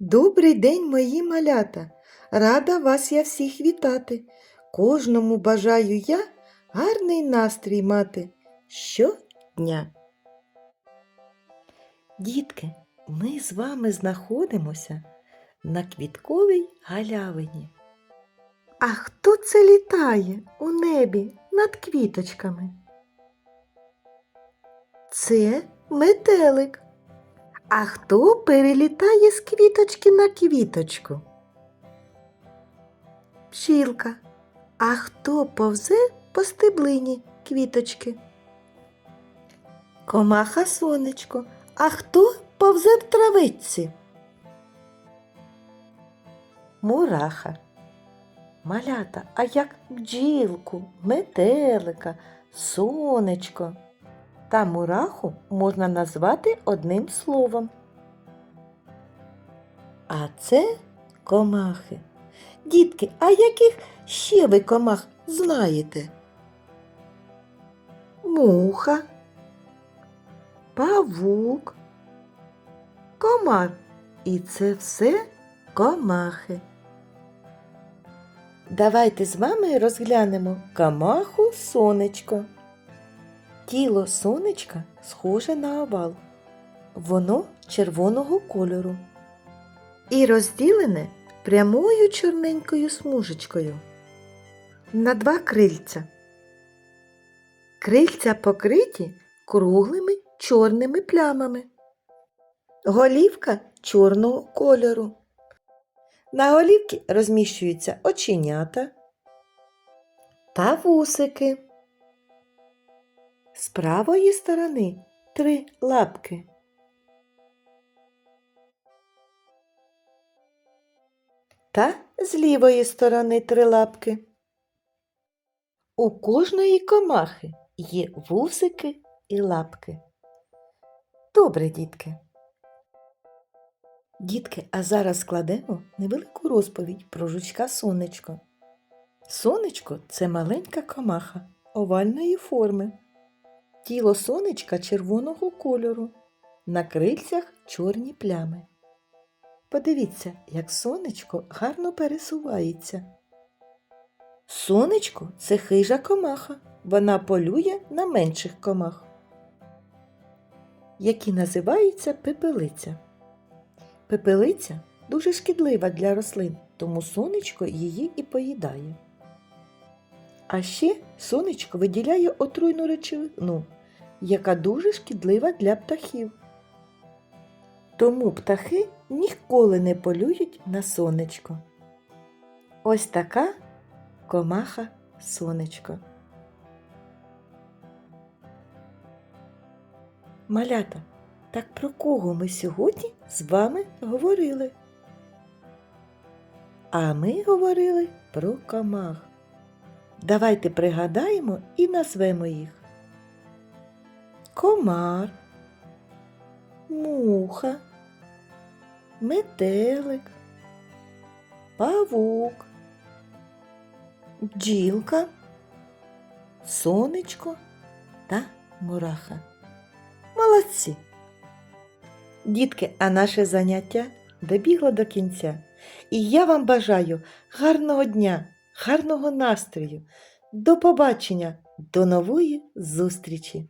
Добрий день, мої малята! Рада вас я всіх вітати. Кожному бажаю я гарний настрій мати щодня. Дітки, ми з вами знаходимося на квітковій галявині. А хто це літає у небі над квіточками? Це метелик. А хто перелітає з квіточки на квіточку? Пчілка. А хто повзе по стеблині квіточки? Комаха сонечко. А хто повзе в травиці? Мураха. Малята, а як бджілку, метелика, сонечко та мураху можна назвати одним словом. А це комахи. Дітки, а яких ще ви комах знаєте? Муха, павук, комар. І це все комахи. Давайте з вами розглянемо камаху сонечко. Тіло сонечка схоже на овал. Воно червоного кольору. І розділене прямою чорненькою смужечкою на два крильця. Крильця покриті круглими чорними плямами. Голівка чорного кольору. На голівці розміщуються оченята та вусики. З правої сторони три лапки. Та з лівої сторони три лапки. У кожної комахи є вусики і лапки. Добре, дітки. Дітки, а зараз складемо невелику розповідь про жучка сонечко. Сонечко це маленька комаха овальної форми. Тіло сонечка червоного кольору, на крильцях чорні плями. Подивіться, як сонечко гарно пересувається. Сонечко це хижа комаха. Вона полює на менших комах, які називаються пепелиця. Пепелиця дуже шкідлива для рослин, тому сонечко її і поїдає. А ще сонечко виділяє отруйну речовину, яка дуже шкідлива для птахів. Тому птахи ніколи не полюють на сонечко. Ось така комаха сонечко. Малята, так про кого ми сьогодні з вами говорили? А ми говорили про комах. Давайте пригадаємо і назвемо їх. Комар, муха, метелик, павук, бджілка, сонечко та мураха. Молодці! Дітки, а наше заняття добігло до кінця. І я вам бажаю гарного дня, гарного настрою. До побачення, до нової зустрічі!